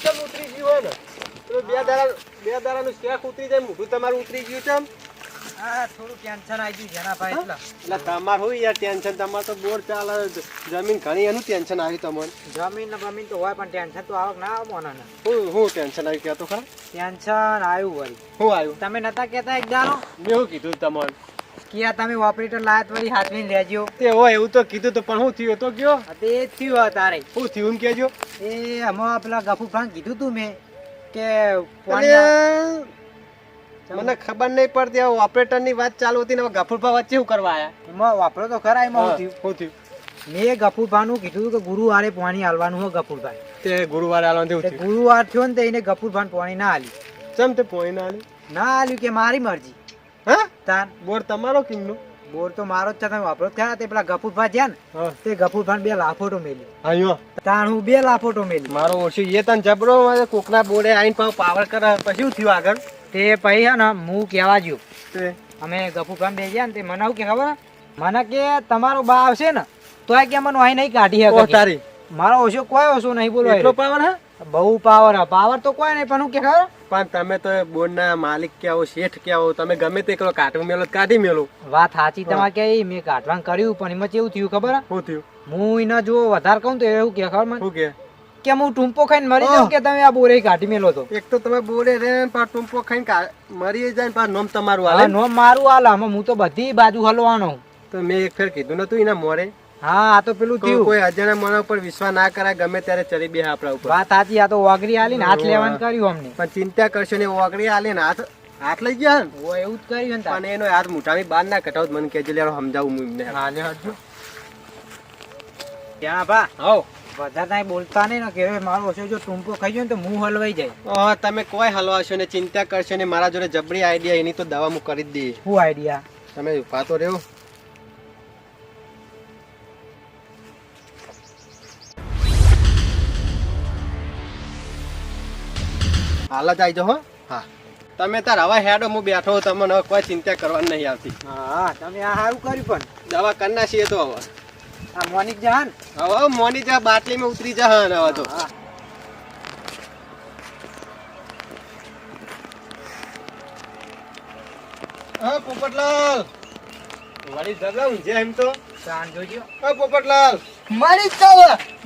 તમારે મોઢું ઉતરી ગયું હોય ને તો બે દાડા બે દાડાનું શેખ ઉતરી જાય મોઢું તમારું ઉતરી ગયું છે થોડું ટેન્શન આવી ગયું ભાઈ એટલે. એટલે તમારે હોય યાર ટેન્શન તમારે તો બોર ચાલે જમીન ઘણી એનું ટેન્શન આવ્યું તમને જમીન બમીન તો હોય પણ ટેન્શન તો આવક ના આવે હું હું ટેન્શન આવ્યું કહેતો ખરા? ટેન્શન આવ્યું વળી. હું આવ્યું? તમે નતા કહેતા એક દાડો? મેં કીધું તમારે? કે તમે ઓપરેટર લાયત વળી હાથવીને લેજો. તે હોય એવું તો કીધું તો પણ હું થયું તો કયો હા, તે થયું તારે. હું થયું કહેજો. એ હમણાં પેલા ગફુ ફાંગ કીધું તું મેં કે મને ખબર નહીં પડતી આ ઓપરેટરની વાત ચાલુ હતી ને ગફુરભા વચ્ચે શું કરવા આયા? એમાં વાપરો તો ખરા એમાં હું થયું. શું થયું. મેં ગફુરભાનું કીધું કે ગુરુવારે પાણી હાલવાનું હોય ગફુરભાઈ તે ગુરુવારે હાલવાનું થયું. ગુરુવાર થયો ને એને ગફુરભાન પાણી ના હાલ્યું ચમ તે પાણી ના આલ્યું? ના હાલ્યું કે મારી મરજી. હા? તાન બોર તમારો કિંગનો? બોર તો મારો જ છે તમે વાપરો. ત્યાં તે પેલા ગફુરભા જ્યાં ને? તે ગફુરભાન બે લાફોટો મેલી. અહીંયા તાણ હું બે લાફોટો મેલી. મારો ઓછું એ તને જબરો મારે કોકના બોડે આઈન પાવ પાવર કરે પછી શું થયું આગળ? તે પછી હે ને હું કહેવા જ્યો તે. અમે ગફુરભાન બે ગયા ને તે મને શું કે ખબર? મને કે તમારો બા આવશે ને તો આ કે મને અહીં નહીં કાઢી ઓ તારી. મારો ઓછો કોઈ ઓછો નહીં બોલો એટલો પાવર હે? બહુ પાવર હે. પાવર તો કોઈ નહીં પણ હું કે ખબર? પણ તમે તો બોર્ડના માલિક ક્યાં શેઠ ક્યાં તમે ગમે તે કરો કાઢવું મેલો કાઢી મેલો. વાત સાચી તમારે કે મેં કાઢવાનું કર્યું પણ એમાં કેવું થયું ખબર? શું થયું? હું એને જો વધારે કહું તો એવું કે ખબર મને? શું કે કે હું ટૂંપો ખાઈને મરી જાઉં કે તમે આ બોરે કાઢી મેલો તો એક તો તમે બોરે રે પણ ટૂંપો ખાઈને મરી જાય પણ નોમ તમારું હાલે નોમ મારું હાલ આમાં હું તો બધી બાજુ હલવાનો. તો મેં એક ફેર કીધું નતું એના મોરે. હા આ તો પેલું થયું. કોઈ અજાણા માણસ ઉપર વિશ્વાસ ના કરાય ગમે ત્યારે ચડી બે આપણા ઉપર. વાત સાચી આ તો વાગરી આલી ને હાથ લેવાનું કર્યું અમને. પણ ચિંતા કરશો ને ઓગળી આલી ને હાથ હાથ લઈ ગયા ને? ઓ એવું જ કર્યું ને અને એનો હાથ મોટાની બાર ના કટાવ મને કહેજો લે સમજાવું હું એમને. હા ને હજુ. ત્યાં બા હો વધારે તાઈ બોલતા નહીં ને કે મારો ઓછો જો ટૂંપો ખાઈ ગયો ને તો મું હલવાઈ જાય. ઓહ, તમે કોઈ હલવાશો ને ચિંતા કરશો ને મારા જોડે જબરી આઈડિયા એની તો દવા હું કરી જ દઈએ. શું આઈડિયા તમે ઊભા તો રહ્યો હાલ જ આવજો હો. હા. તમે તાર હવા હેડો હું બેઠો તમને હવે કોઈ ચિંતા કરવાની નહીં આવતી. હા તમે આ સારું કર્યું પણ. દવા કરના છીએ તો હવે. આ મોનિક જહાન? હવે મોની બાટલી બાટલીમાં ઉતરી જહાન હવે તો. હા પોપટલાલ. વળી જબલા ઊંઝે એમ તો. સાંજ જોજો. હા પોપટલાલ. મારી જાવ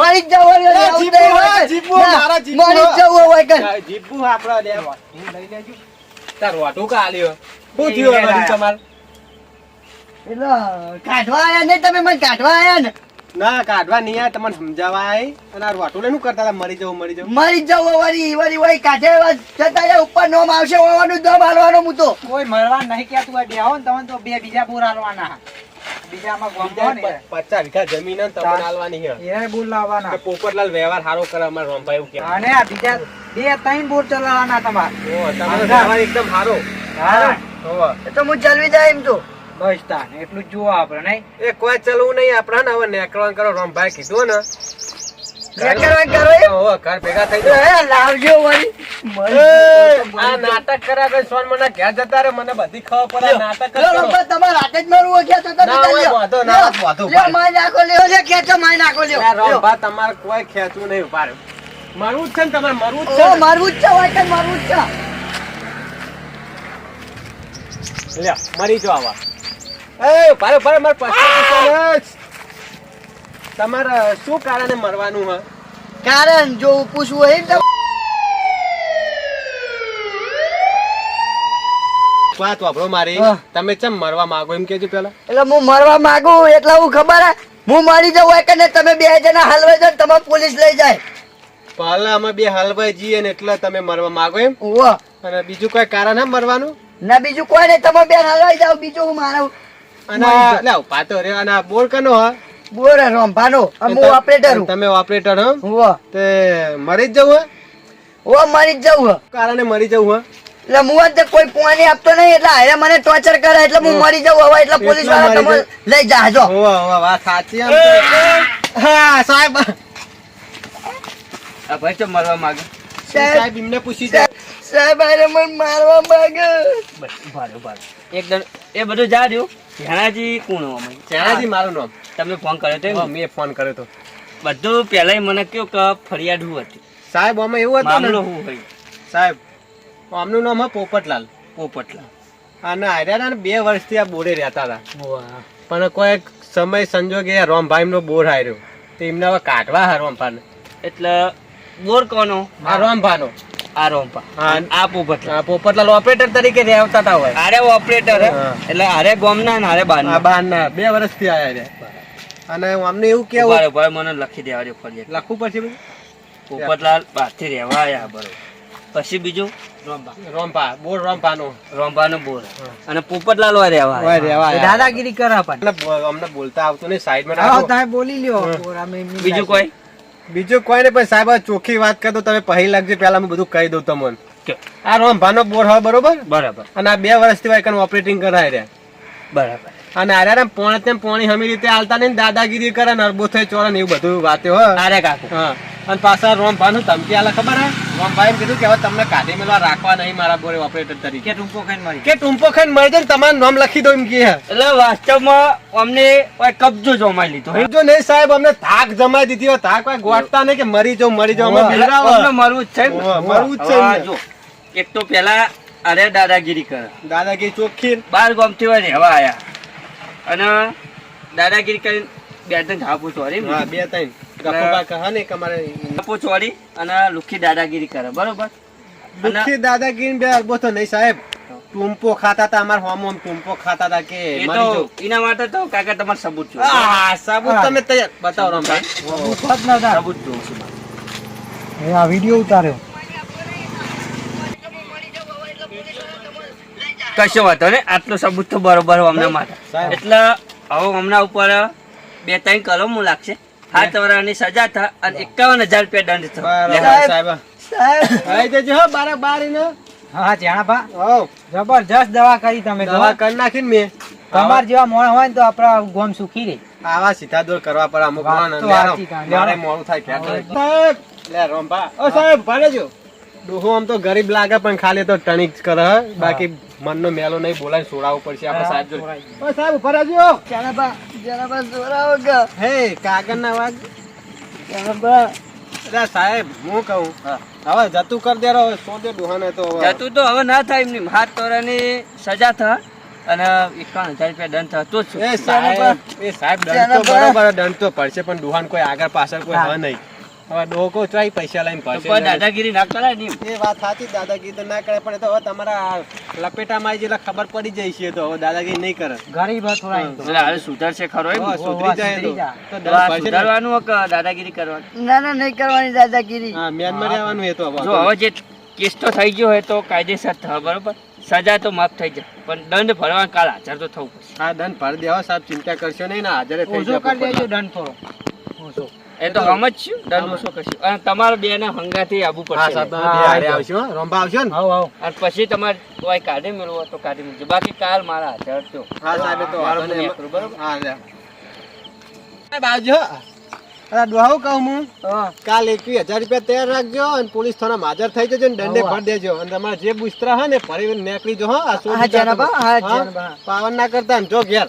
મારી જાવ એ જીપુ હા, જીપુ, મારા જીપુ મારી જાવ હોય કઈ આ આપડા લે હું લઈ લેજો. તાર વાટું કા આલ્યો શું એ થયું યાર. વળી તમાર? એટલે કાઢવા આયા નહીં તમે મને કાઢવા આયા ને? ના કાઢવા નહીં આ તમને સમજાવવા આઈ અને આ વાટું લઈને શું કરતા મરી જવું મરી જવું મરી જવું વળી વળી વળી કાઢે જતા ઉપર નોમ આવશે હોવાનું દમ હાલવાનો હું તો. કોઈ મળવા નહીં કે તું બેહો ને તમને તો બે બીજા પૂરા હાલવાના. પચાસ વીઘા જમીન તમને આલવાની હે એ બોર લાવવાના. પોપટલાલ વ્યવહાર સારો કરે અમાર રોમભાઈ એવું કે અને આ બીજા બે ત્રણ બોર ચલાવવાના તમારે. ઓ તમારો વ્યવહાર એકદમ સારો. હા. એ તો હું ચલવી જાય એમ તો. બસ તાન એટલું જ જુઓ આપણે નહીં? એ કોઈ ચલવું નહીં આપડે ને હવે નેકળવાનું કરો રોમભાઈ કીધું ને. કરો? ઘર ભેગા થઈ એ, લાવજો વળી. આ નાટક કર્યા પછી સોન મને ઘેર જતા રહે મને બધી ખબર પડે નાટક કરો. તમારે હાથે જ મારવું હોય તો ના હોય, વાંધો ના વાંધો લ્યો, નાખો લ્યો લ્યો, ખેંચો મારી નાખો લ્યો. આ તમારે કોઈ ખેંચવું નહીં ઊભા રહ્યો. જ છે ને તમારે મરવું જ છે મારવું જ છે હોય કઈ મારવું જ છે. લ્યો, મરી જો આવા. એ, ભારે ભારે મારે પછતાવું તમારે શું કારણે મરવાનું હા કારણ જો પૂછવું હોય વાત વાપરો મારી. તમે ચમ મરવા માંગો? એમ કેજો પેલા. એટલે હું મરવા માંગુ એટલે હું ખબર હે હું મરી જાઉં હોય કે તમે બે જણા હલવાઈ જાવ તમે પોલીસ લઈ જાય. પહેલા અમે બે હલવાઈ જઈએ ને એટલે તમે મરવા માંગો એમ? અને બીજું કોઈ કારણ હે મરવાનું? ના બીજું કોઈ નહીં તમે બે હલવાઈ જાઓ બીજું હું મારું. અને લે પાતો રે અને બોર કનો હા? બોર રોમભાનો અને હું ઓપરેટર હું. તમે ઓપરેટર હો? તે મરી જ જવું હે? ઓ મરી જ જાઉં હે. કારણે મરી જવું હે? એટલે હું જ કોઈ પોણી આપતો નહીં એટલે હારે મને ટોર્ચર કરે એટલે હું મરી જાઉં. હવે એટલે પોલીસવાળા તમે લઈ જાજો. સાચી હા સાહેબ. આ ભાઈ તો મરવા માંગે? સાહેબ. એમને પૂછી જાય સાહેબ હારે મને મારવા માંગે. રહો, ઊભા એકદમ એ બધું જા રહ્યું. ઝાણાજી કોણ અમે? મારો મારું નામ. તમે ફોન કર્યો તો? મેં ફોન કર્યો તો. બધું પહેલા મને કયો કે ફરિયાદ હું હતી. સાહેબ અમે એવું હતું મામલો હું હોય. સાહેબ આમનું નામ હા પોપટલાલ. પોપટલાલ. અને આર્યા ને બે વર્ષથી આ બોરે રહેતા હતા. પણ કોઈ સમય સંજોગે આ રોમભાઈ નો બોર હાર્યો. તો એમને હવે કાઢવા હા રોમભાને એટલે બોર કોનો? આ રોમભાનો. આ રોમભા. હા. આ પોપટલા પોપટલાલ ઓપરેટર તરીકે રહેતા હતા હોય આરે ઓપરેટર એટલે આરે ગોમના ને આરે આ બારના. બે વર્ષથી આયા છે અને અમને એવું કેવું ભાઈ મને લખી દેવા દો ફરી એક. લખવું પડશે પોપટલાલ બહારથી રહેવા આવ્યા બરોબર. પછી બીજું? બોર રોમ્પાનો બોર. અને પોપટલાલ હોય. દાદાગીરી કરે પણ. અમને બોલતા આવતું નહીં સાઈડમાં હા તમે બોલી લ્યો. હા. બોર અમે એમની બીજું કોઈ? બીજું કોઈ નહીં પણ સાહેબ ચોખ્ખી વાત કરો તમે પહેલી લાગજો પેલા હું બધું કહી દઉં તમને? આ રોમભાનો બોર હોય બરોબર? બરાબર. અને આ બે વર્ષથી થી ઓપરેટિંગ કરાય રહ્યા. બરાબર. અને આર્યા પોણે તેમ પોણી હમી રીતે આલતા નહીં ને દાદાગીરી કરે ને અરબો થઈ ચોરે ને એવું બધું વાતે હોય. આરે કાકુ. હા. અને પાછા રોમભાનું ધમકી આલે ખબર હે? રોમભાઈ એમ કીધું કે હવે તમને કાઢી મેળવા રાખવા નહીં મારા બોરે ઓપરેટર તરીકે. કે ટૂંકો ખાઈને મરી. કે ટૂંપો ખાઈને મરી જાય તમારું નામ લખી દો એમ કે. એટલે વાસ્તવમાં અમને કબજો જમાઈ લીધો. જો નહીં સાહેબ અમને થાક જમાઈ દીધી થાક ગોઠતા નહીં કે મરી જાઉં મરી જાઉં અમે એટલે બિવડાવો. અમને મરવું જ છે. મરવું જ છે જો. એક તો પેલા અરે દાદાગીરી કરે. દાદાગીરી ચોખ્ખી. બાર ગામથી હોય રહેવા આયા. અને દાદાગીરી કરીને બે ત્રણ ચોરી હા બે ત્રણ. કહે ને કે અમારે ઝાપુ ચોરી અને લુખી દાદાગીરી કરે બરોબર? અને દાદાગીરી બે અરબો તો નહીં સાહેબ. ટૂંપો ખાતા હતા અમાર હોમ હોમ ટૂંપો ખાતા હતા કે એ મરી તો જાઉં એના માટે તો કાકા તમારે સબૂત જોઈએ આ સાબુત તમે તૈયાર બતાવો રામભાઈ દુઃખ જ નતા. સબૂત જોઉં છું એ આ વીડિયો ઉતાર્યો. કશો વાતો ને આટલો સબૂત તો બરોબર અમને માટે. એટલે હવે હમણાં ઉપર બે ત્રણ કલમો લાગશે. સાત વર્ષની સજા થા અને એકાવન હજાર રૂપિયા દંડ થયો. સાહેબ. બારે બાર ઈને. હા જાણાભા હોવ, જબરજસ્ત દવા કરી તમે દવા કરી નાખીને મેં. તમાર જેવા મોણ હોય ને તો આપણા ગોમ સુખી રહે આવા સીધા દોર કરવા પર અમુક મારે મોડું થાય લે ઓ સાહેબ ડોહો આમ તો ગરીબ લાગે પણ ખાલી તો ટણીક કરે હે. બાકી મનનો મેલો નહીં બોલાય સોડાવો પડશે આપણે સાહેબ જો ઓ સાહેબ ઉપર આવજો જનાબા જનાબા સોડાવો કે. હે કાગળ ના વાગ જનાબા અરે સાહેબ હું કહું? હવે જતું કર દે હવે સો દે ડોહાને તો હવે. જતું તો હવે ના થાય એમની. હાથ તોરાની સજા થાય અને એકાવન હજાર રૂપિયા દંડ થતો જ એ સાહેબ એ સાહેબ દંડ તો બરોબર દંડ તો પડશે પણ ડોહાન કોઈ આગળ પાછળ કોઈ હવે નહીં. હવે ડોહો કોઈ પૈસા લઈને તો કોઈ દાદાગીરી ના કરાયની એ વાત સાચી દાદાગીરી તો ના કરે પણ તો હવે તમારા લપેટામાં આવી જેટલા ખબર પડી જાય છે તો હવે દાદાગીરી નહીં કરે. ગરીબ હતો એટલે હવે સુધરશે ખરો એમ? સુધરી જાય તો. સુધારવાનું દાદાગીરી કરવાની? ના ના નહીં કરવાની દાદાગીરી. હા મ્યાનમાર આવવાનું એ તો હવે. જો હવે જે કેસ તો થઈ ગયો હોય તો કાયદેસર થાય બરોબર? સજા તો માફ થઈ જાય પણ દંડ ભરવા કાલ હાજર તો થવું પડશે. હા દંડ ભરી દેવા સાહેબ ચિંતા કરશો નહીં ને હાજર થઈ જાય દંડ થોડો. એ તો સમજશું ઓછો કરશું અને તમારે બે ના હંગાથી આવવું પડશે. આવશો રંભા આવશો ને. હા અને પછી તમારે કોઈ કાઢે મેળવો તો કાઢી મેળજો બાકી કાલ મારા હાથે તો હા સાહેબ તો બરોબર? હા લે. સાહેબ અરે ડોહાવું કહું હું. કાલ એકવીસ હજાર રૂપિયા તૈયાર રાખજો અને પોલીસ થાના હાજર થઈ જજો ને દંડે. ભરી દેજો. અને તમારે જે બુસ્તરા હે ને ફરી નીકળી જો હા. આ શું હા, વિચાર જનાબા, તમે? હા, હા? જનાબા. પાવન ના કરતા ને જો ઘેર.